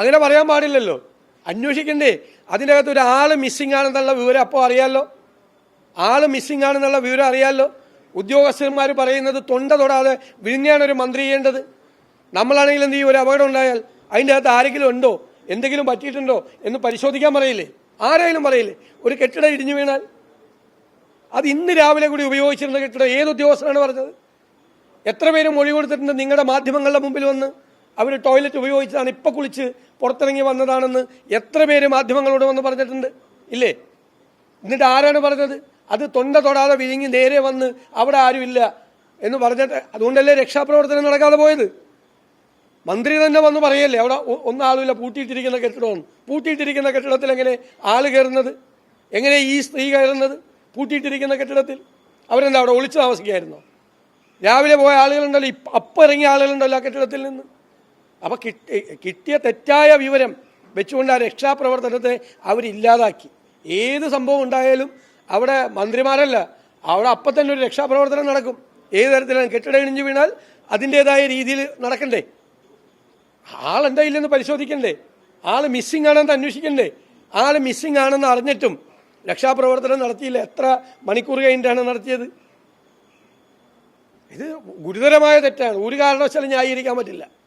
അങ്ങനെ പറയാൻ പാടില്ലല്ലോ. അന്വേഷിക്കണ്ടേ. അതിന്റെ അകത്ത് ഒരു ആൾ മിസ്സിംഗ് ആണെന്നുള്ള വിവരം അപ്പോൾ അറിയാമല്ലോ ആൾ മിസ്സിംഗ് ആണെന്നുള്ള വിവരം അറിയാമല്ലോ ഉദ്യോഗസ്ഥന്മാർ പറയുന്നത് തൊണ്ട തൊടാതെ വിഴിഞ്ഞാണ് ഒരു മന്ത്രി ചെയ്യേണ്ടത്. നമ്മളാണെങ്കിൽ എന്ത് ചെയ്യും ഒരു അപകടം ഉണ്ടായാൽ അതിന്റെ അകത്ത് ആരെങ്കിലും ഉണ്ടോ? എന്തെങ്കിലും പറ്റിയിട്ടുണ്ടോ? എന്ന് പരിശോധിക്കാൻ പറയില്ലേ? ആരായാലും പറയില്ലേ? ഒരു കെട്ടിടം ഇടിഞ്ഞു വീണാൽ. അത് ഇന്ന് രാവിലെ കൂടി ഉപയോഗിച്ചിരുന്ന കെട്ടിടം. ഏത് ഉദ്യോഗസ്ഥനാണ് പറഞ്ഞത്? എത്ര പേര് മൊഴി കൊടുത്തിട്ടുണ്ട് നിങ്ങളുടെ മാധ്യമങ്ങളുടെ മുമ്പിൽ വന്ന്? അവർ ടോയ്ലറ്റ് ഉപയോഗിച്ചതാണ്. ഇപ്പം കുളിച്ച് പുറത്തിറങ്ങി വന്നതാണെന്ന് എത്ര പേര് മാധ്യമങ്ങളോട് വന്ന് പറഞ്ഞിട്ടുണ്ട്? ഇല്ലേ? എന്നിട്ട് ആരാണ് പറഞ്ഞത്? അത് തൊണ്ട തൊടാതെ വിഴുങ്ങി നേരെ വന്ന് അവിടെ ആരുമില്ല എന്ന് പറഞ്ഞിട്ട് അതുകൊണ്ടല്ലേ രക്ഷാപ്രവർത്തനം നടക്കാതെ പോയത്? മന്ത്രി തന്നെ വന്ന് പറയല്ലേ അവിടെ ഒന്നും ഒന്നാളുമില്ല പൂട്ടിയിട്ടിരിക്കുന്ന കെട്ടിടമാണ് പൂട്ടിയിട്ടിരിക്കുന്ന കെട്ടിടത്തിൽ എങ്ങനെ ആൾ കയറുന്നത്? എങ്ങനെ ഈ സ്ത്രീ കയറുന്നത്? പൂട്ടിയിട്ടിരിക്കുന്ന കെട്ടിടത്തിൽ. അവരെന്താ അവിടെ ഒളിച്ചു താമസിക്കായിരുന്നോ രാവിലെ പോയ ആളുകളുണ്ടല്ലോ ഇപ്പം അപ്പം ഇറങ്ങിയ ആളുകളുണ്ടല്ലോ ആ കെട്ടിടത്തിൽ നിന്ന്. അപ്പം കിട്ടി കിട്ടിയ തെറ്റായ വിവരം വെച്ചുകൊണ്ട് ആ രക്ഷാപ്രവർത്തനത്തെ അവരില്ലാതാക്കി. ഏത് സംഭവം ഉണ്ടായാലും അവിടെ മന്ത്രിമാരല്ല അവിടെ അപ്പം തന്നെ ഒരു രക്ഷാപ്രവർത്തനം നടക്കും. ഏത് തരത്തിലാണ് കെട്ടിടം ഇടിഞ്ഞു വീണാൽ അതിന്റെതായ രീതിയിൽ നടക്കണ്ടേ? ആളെന്താ ഇല്ലെന്ന് പരിശോധിക്കണ്ടേ? ആൾ മിസ്സിംഗ് ആണെന്ന് അന്വേഷിക്കണ്ടേ? ആൾ മിസ്സിംഗ് ആണെന്ന് അറിഞ്ഞിട്ടും രക്ഷാപ്രവർത്തനം നടത്തിയില്ല. എത്ര മണിക്കൂർ കഴിഞ്ഞിട്ടാണ് നടത്തിയത്? ഇത് ഗുരുതരമായ തെറ്റാണ്. ഒരു കാരണവശാലും ന്യായീകരിക്കാൻ പറ്റില്ല.